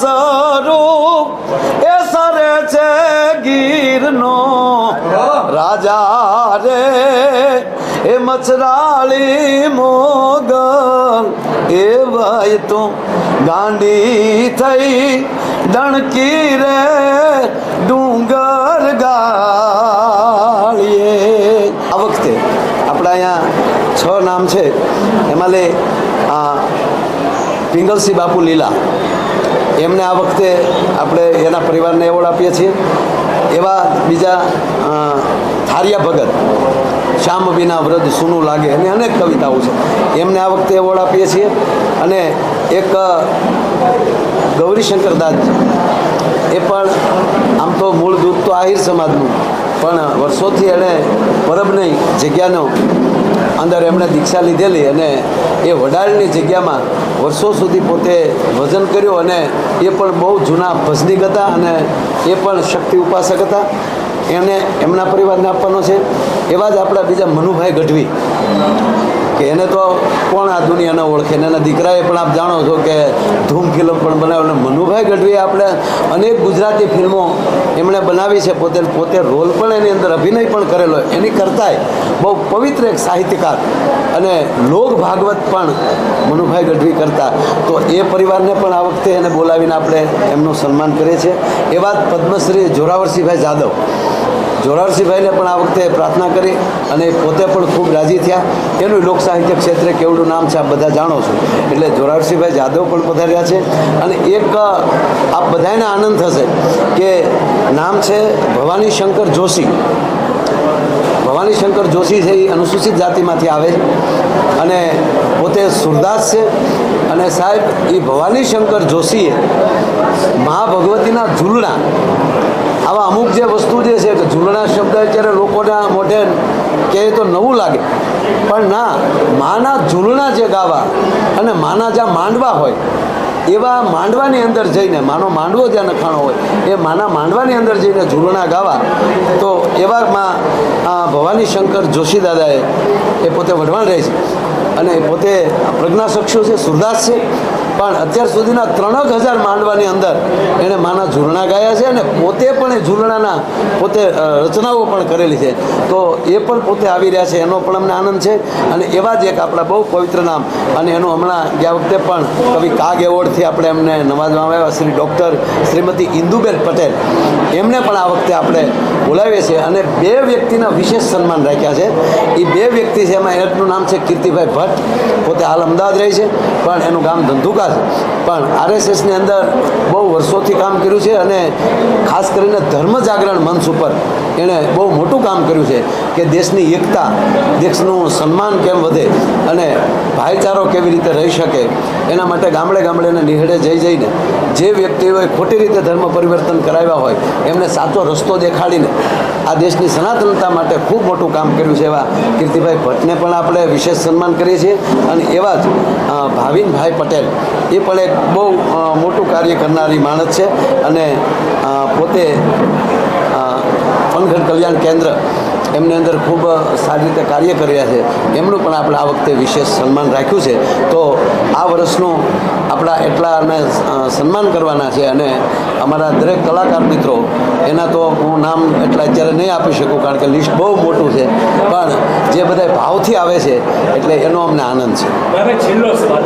સ્વરૂપ, એ સરે છે ગીરનો. રાજા રે, એ મચરાળી મોગલ. એ ભાઈ તો ગાંડી થઈ ડણકી રે ડુંગર ગાળીએ. આ વખતે આપણા અહીંયા છ નામ છે. એમાં લે પિંગલસિંહ બાપુ લીલા. એમને આ વખતે આપણે એના પરિવારને એવોર્ડ આપીએ છીએ. એવા બીજા થારિયા ભગત, શ્યામ વિના વ્રજ સૂનું લાગે અને અનેક કવિતાઓ છે. એમને આ વખતે એવોર્ડ આપીએ છીએ અને એક ગૌરીશંકર દાસ એ પણ આમ તો મૂળ દૂધ તો આહિર સમાજનું, પણ વર્ષોથી એણે પરબની જગ્યાનો અંદર એમણે દીક્ષા લીધેલી અને એ વડાળની જગ્યામાં વર્ષો સુધી પોતે ભજન કર્યું અને એ પણ બહુ જૂના ભજનીક હતા અને એ પણ શક્તિ ઉપાસક હતા. એને એમના પરિવારને આપવાનો છે. એવા જ આપણા બીજા મનુભાઈ ગઢવી. કે એને તો કોણ આ દુનિયાને ઓળખે ને એના દીકરાએ પણ આપ જાણો છો કે ધૂમ ફિલ્મ પણ બનાવ્યો અને મનુભાઈ ગઢવીએ આપણે અનેક ગુજરાતી ફિલ્મો એમણે બનાવી છે. પોતે પોતે રોલ પણ એની અંદર અભિનય પણ કરેલો એની કરતાંય બહુ પવિત્ર એક સાહિત્યકાર અને લોક ભાગવત પણ મનુભાઈ ગઢવી કરતા. તો એ પરિવારને પણ આ વખતે એને બોલાવીને આપણે એમનું સન્માન કરીએ છીએ. એ વાત પદ્મશ્રી જોરાવરસિંહભાઈ જાદવ જોરાવરસિંહભાઈને પણ આ વખતે પ્રાર્થના કરી અને પોતે પણ ખૂબ રાજી થયા. એનું લોક સાહિત્ય ક્ષેત્રે કેવડું નામ છે આપ બધા જાણો છો. એટલે જોરારસિંહભાઈ જાદવ પણ પધાર્યા છે. અને એક આપ બધાને આનંદ થશે કે નામ છે ભવાની શંકર જોશી. ભવાની શંકર જોશી છે એ અનુસૂચિત જાતિમાંથી આવે અને પોતે સુરદાસ છે. અને સાહેબ, એ ભવાની શંકર જોશીએ મહાભગવતીના ઝૂલણા આવા અમુક જે વસ્તુ જે છે કે ઝૂલણા શબ્દ અત્યારે લોકોના મોઢે કહે તો નવું લાગે. પણ ના, માના ઝૂલણા જે ગાવા અને માના જ્યાં માંડવા હોય, એવા માંડવાની અંદર જઈને, માનો માંડવો જ્યાં નખાણો હોય, એ માના માંડવાની અંદર જઈને ઝૂલણા ગાવા, તો એવામાં ભવાની શંકર જોશી દાદાએ એ પોતે વઢવાણ રહે છે. અને પોતે પ્રજ્ઞાસક્ષુ છે, સુરદાસ છે. પણ અત્યાર સુધીના ત્રણક હજાર માંડવાની અંદર એણે માના ઝૂલણા ગાયા છે અને પોતે પણ એ ઝૂલણાના પોતે રચનાઓ પણ કરેલી છે. તો એ પણ પોતે આવી રહ્યા છે. એનો પણ અમને આનંદ છે અને એવા જ એક આપણા બહુ પવિત્ર નામ અને એનું હમણાં ગયા વખતે પણ કવિ કાગ એવોર્ડથી આપણે એમને નવાજવામાં આવ્યા શ્રી ડૉક્ટર શ્રીમતી ઇન્દુબેન પટેલ. એમને પણ આ વખતે આપણે બોલાવીએ છીએ અને બે વ્યક્તિના વિશેષ સન્માન રાખ્યા છે. એ બે વ્યક્તિ છે, એમાં એકનું નામ છે કીર્તિભાઈ ભટ્ટ. પોતે હાલ અમદાવાદ રહે છે, પણ એનું ગામ ધંધુકા પણ આરએસએસની અંદર બહુ વર્ષોથી કામ કર્યું છે અને ખાસ કરીને ધર્મ જાગરણ મંચ ઉપર એણે બહુ મોટું કામ કર્યું છે કે દેશની એકતા, દેશનું સન્માન કેમ વધે અને ભાઈચારો કેવી રીતે રહી શકે એના માટે ગામડે ગામડેને નિહળે જઈ જઈને જે વ્યક્તિઓએ ખોટી રીતે ધર્મ પરિવર્તન કરાવ્યા હોય એમને સાચો રસ્તો દેખાડીને આ દેશની સનાતનતા માટે ખૂબ મોટું કામ કર્યું છે એવા કીર્તિભાઈ ભટ્ટને પણ આપણે વિશેષ સન્માન કરીએ છીએ. અને એવા જ ભાવિનભાઈ પટેલ એ પણ એક બહુ મોટું કાર્ય કરનારી માણસ છે. અને પોતે અ, કલ્યાણ કેન્દ્ર એમની અંદર ખૂબ સારી રીતે કાર્ય કર્યા છે. એમનું પણ આપણે આ વખતે વિશેષ સન્માન રાખ્યું છે. તો આ વર્ષનું આપણા એટલા અમે સન્માન કરવાના છે અને અમારા દરેક કલાકાર મિત્રો એના તો હું નામ એટલા અત્યારે નહીં આપી શકું કારણ કે લિસ્ટ બહુ મોટું છે. પણ જે બધા ભાવથી આવે છે એટલે એનો અમને આનંદ છે. છેલ્લો સવાલ.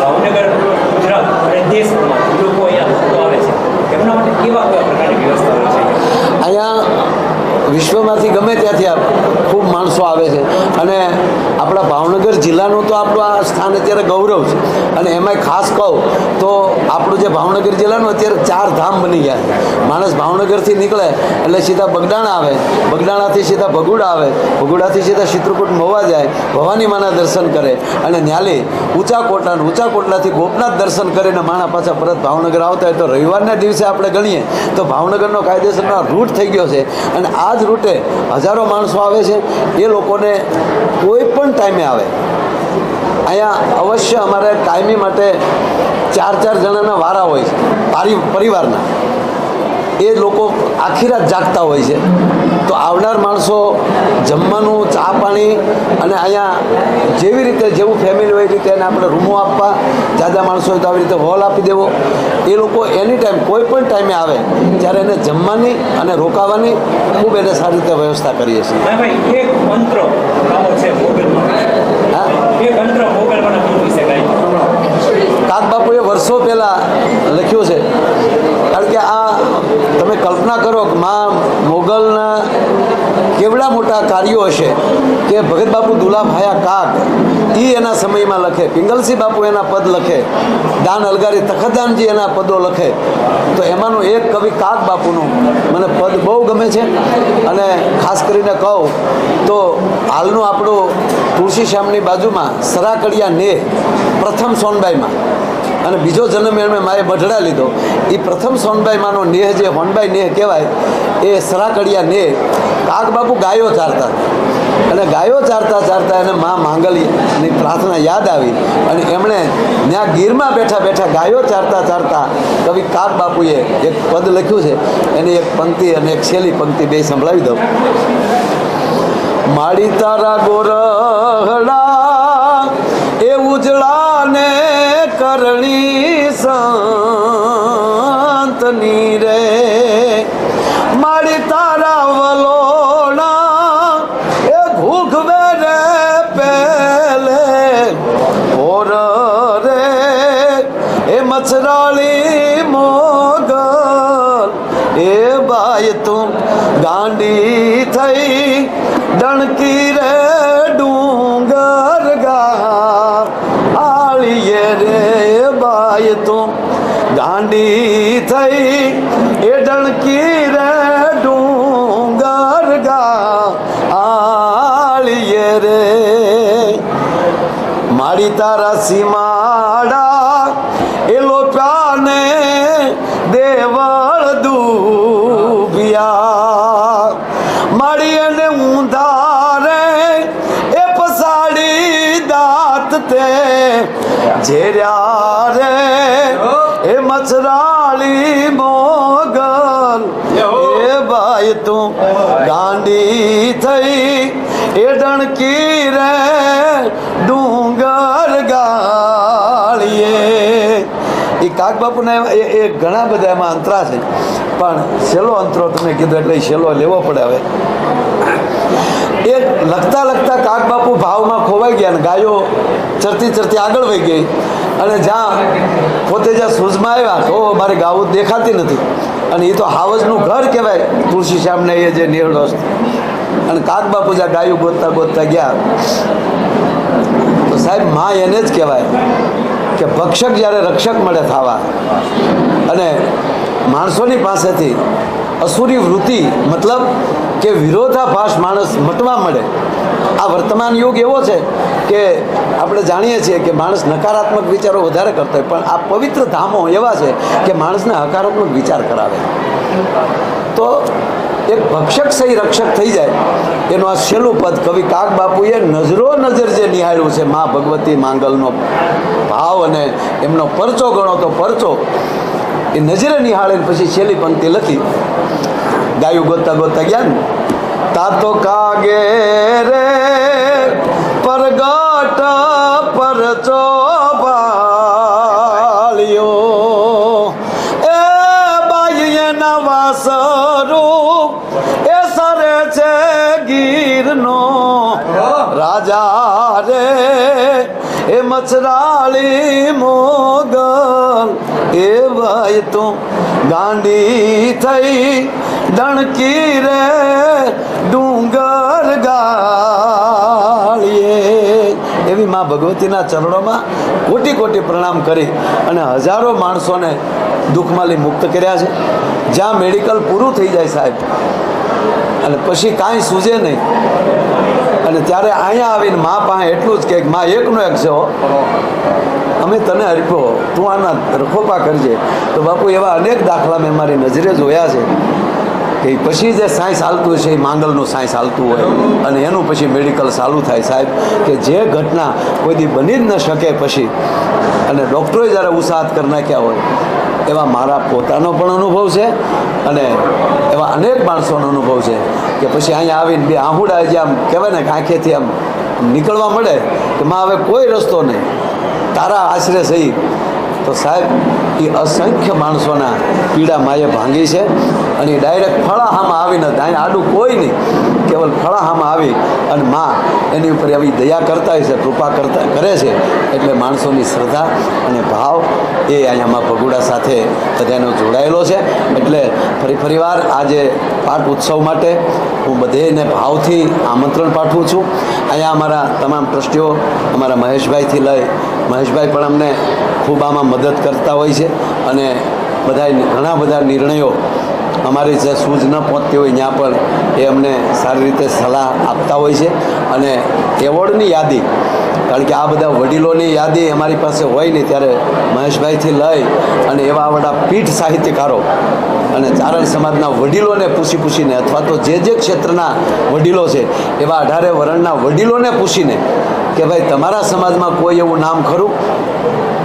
ભાવનગર ગુજરાત અને દેશમાં લોકો અહીંયા આવે છે. એમના માટે કેવા કેવા પ્રકારની વ્યવસ્થાઓ છે? અહીંયા વિશ્વમાંથી ગમે ત્યાંથી ખૂબ માણસો આવે છે. અને આપણા ભાવનગર જિલ્લાનું તો આપણું આ સ્થાન અત્યારે ગૌરવ છે. અને એમાંય ખાસ કહું તો આપણું જે ભાવનગર જિલ્લાનું અત્યારે ચાર ધામ બની ગયા છે. માણસ ભાવનગરથી નીકળે એટલે સીધા બગડાણા આવે. બગડાણાથી સીધા ભગુડા આવે. ભગુડાથી સીધા ચિત્રકૂટ મહવા જાય. ભવાની માના દર્શન કરે. અને ન્યાલી ઊંચા કોટલા ઊંચા કોટલાથી ગોપનાથ દર્શન કરીને માણા પાછા પરત ભાવનગર આવતા હોય તો રવિવારના દિવસે આપણે ગણીએ. તો ભાવનગરનો કાયદેસરનો રૂટ થઈ ગયો છે. અને આ જ રૂટે હજારો માણસો આવે છે, એ લોકોને કોઈ પણ ટાઈમે આવે. અહીંયા અવશ્ય અમારે કાયમી માટે ચાર ચાર જણાના વારા હોય છે પારી પરિવારના એ લોકો આખી રાત જાગતા હોય છે. તો આવનાર માણસો જમવાનું ચા પાણી અને અહીંયા જેવી રીતે જેવું ફેમિલી હોય રીતે એને આપણે રૂમો આપવા જાદા માણસો હોય તો આવી રીતે હોલ આપી દેવો. એ લોકો એની ટાઈમ કોઈ પણ ટાઈમે આવે ત્યારે એને જમવાની અને રોકાવાની ખૂબ એને સારી રીતે વ્યવસ્થા કરીએ છીએ. એક મંત્ર કાક બાપુએ વર્ષો પહેલાં લખ્યું છે કારણ કે આ તમે કલ્પના કરો કે માં મોગલના કેવડા મોટા કાર્યો હશે કે ભગત બાપુ દુલાભાયા કાક એ એના સમયમાં લખે, પિંગલસિંહ બાપુ એના પદ લખે, દાન અલગારી તખતદાનજી એના પદો લખે. તો એમાંનું એક કવિ કાક બાપુનું મને પદ બહુ ગમે છે અને ખાસ કરીને કહું તો હાલનું આપણું તુલસી શ્યામની બાજુમાં સરાકડિયા ને પ્રથમ સોનબાઈમાં. અને બીજો જન્મ એમણે મારે બઢડા લીધો. એ પ્રથમ સોનબાઈમાંનો નેહ જે હોનબાઈ નેહ કહેવાય, એ સરાકડિયા નેહ કાગબાપુ ગાયો ચારતા. અને ગાયો ચારતા ચારતા એને મા માંગલીની પ્રાર્થના યાદ આવી. અને એમણે ત્યાં ગીરમાં બેઠા બેઠા ગાયો ચારતા ચારતા કવિ કાક બાપુએ એક પદ લખ્યું છે. એની એક પંક્તિ અને એક છેલ્લી પંક્તિ બે સંભળાવી દઉં. માડી તારા ગોરહડા કરણી સંતની રે. મારી તારા વલોણા એ ઘૂઘવે રે પેલે. ઓર રે, એ મચરાળી મોગલ. એ બાય તું ગાંડી થઈ તું ગાંડી થઈ એ ડણકી રે ડુંગર ગા આળીએ રે. મારી તારા સીમાડા એ લોટાને દેવળ દુભિયા. મારી અને ઊંધારે તે ઝેર્યા રે. એ મછરાળી મોગલ. એ ભાઈ તું ગાંડી થઈ. એ ડણકી રે ડુંગર ગાળીએ. એ કાક બાપુના એ એ ઘણા બધા એમાં અંતરા છે. પણ છેલ્લો અંતરો તમે કીધો એટલે છેલ્લો લેવો પડે હવે. એ લખતા લખતા કાક બાપુ ભાવમાં ખોવાઈ ગયા ને ગાયો ચરતી ચરતી આગળ વહી ગઈ. અને જ્યાં પોતે જ્યાં સૂઝમાં આવ્યા તો મારે ગાવું દેખાતી નથી. અને એ તો હાવજનું ઘર કહેવાય, તુલસી શ્યામને એ જે નિર્ણય અને કાક બાપુ જ્યાં ગાયું ગોતતા ગોતતા ગયા. તો સાહેબ, માં એને જ કહેવાય કે ભક્ષક જ્યારે રક્ષક મળે થવા. અને માણસોની પાસેથી અસુરી વૃત્તિ, મતલબ કે વિરોધાભાસ માણસ મટવા મળે. આ વર્તમાન યુગ એવો છે કે આપણે જાણીએ છીએ કે માણસ નકારાત્મક વિચારો વધારે કરતો હોય, પણ આ પવિત્ર ધામો એવા છે કે માણસને હકારાત્મક વિચાર કરાવે. તો એક ભક્ષક સહી રક્ષક થઈ જાય. એનું આ છેલ્લું પદ કવિ કાક બાપુએ નજરો નજર જે નિહાળ્યું છે મા ભગવતી માંગલનો ભાવ અને એમનો પરચો ગણો તો પરચો. એ નજરે નિહાળે પછી છેલ્લી પંક્તિ લખી. ગાયું ગોતતા ગોતતા ગયા ને, તા તો કાગે રે, પરગટ પર બાળ્યો એ બાઈ એના એ સરે છે ગીરનો. રાજા રે, એ મચરાળી મોગલ, એ ભાઈ તું ગાંડી થઈ દણકી રે ડુંગર ગાળીએ. એવી માં ભગવતીના ચરણોમાં કોટી કોટી પ્રણામ કરી અને હજારો માણસોને દુઃખમાંથી મુક્ત કર્યા છે. જ્યાં મેડિકલ પૂરું થઈ જાય સાહેબ, અને પછી કાંઈ સૂજે નહીં. અને ત્યારે અહીંયા આવીને મા પાસે એટલું જ કે મા એકનો એક છે. અમે તને હરખો તું આના રખોપા કરજે. તો બાપુ એવા અનેક દાખલા મેં મારી નજરે જોયા છે કે પછી જે સાયન્સ ચાલતું છે એ માંગલનું સાયન્સ ચાલતું હોય અને એનું પછી મેડિકલ ચાલુ થાય સાહેબ, કે જે ઘટના કોઈ દી બની જ ન શકે પછી. અને ડૉક્ટરોએ જ્યારે ઉત્સાહત કરી નાખ્યા હોય, એવા મારા પોતાનો પણ અનુભવ છે અને એવા અનેક માણસોનો અનુભવ છે કે પછી અહીંયા આવીને બે આહુડા જે આમ કહેવાય ને કે આમ નીકળવા મળે કે માં હવે કોઈ રસ્તો નહીં. તારા આશરે સહી. તો સાહેબ એ અસંખ્ય માણસોના પીડા માએ ભાંગી છે. અને ડાયરેક્ટ ફળાહામાં આવીને ત્યાં આડું કોઈ નહીં. કેવલ ફળાહામાં આવી અને માં એની ઉપર આવી દયા કરતા હોય છે, કૃપા કરતા કરે છે. એટલે માણસોની શ્રદ્ધા અને ભાવ એ અહીંયામાં ભગુડા સાથે બધાનો જોડાયેલો છે. એટલે ફરી ફરીવાર આજે પાઠ ઉત્સવ માટે હું બધેને ભાવથી આમંત્રણ પાઠવું છું. અહીંયા અમારા તમામ ટ્રસ્ટીઓ અમારા મહેશભાઈથી લઈ, મહેશભાઈ પણ અમને ખૂબ આમાં મદદ કરતા હોય છે. અને બધા ઘણા બધા નિર્ણયો અમારી જે સૂઝ ન પહોંચતી હોય ત્યાં પણ એ અમને સારી રીતે સલાહ આપતા હોય છે. અને એવોર્ડની યાદી, કારણ કે આ બધા વડીલોની યાદી અમારી પાસે હોય ને ત્યારે મહેશભાઈથી લઈ અને એવા બધા પીઠ સાહિત્યકારો અને ચારણ સમાજના વડીલોને પૂછી પૂછીને, અથવા તો જે જે ક્ષેત્રના વડીલો છે, એવા અઢારે વરણના વડીલોને પૂછીને કે ભાઈ તમારા સમાજમાં કોઈ એવું નામ ખરું?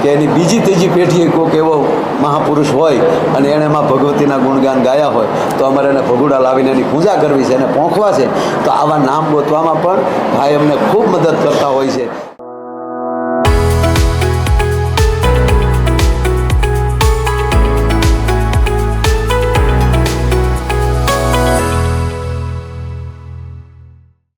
કે એની બીજી ત્રીજી પેઢીએ કોઈક એવો મહાપુરુષ હોય અને એણે એમાં ભગવતીના ગુણગાન ગાયા હોય, તો અમારે એને ભગુડા લાવીને એની પૂજા કરવી છે, એને પોંખવા છે. તો આવા નામ ગોતવામાં પણ ભાઈ અમને ખૂબ મદદ કરતા હોય છે.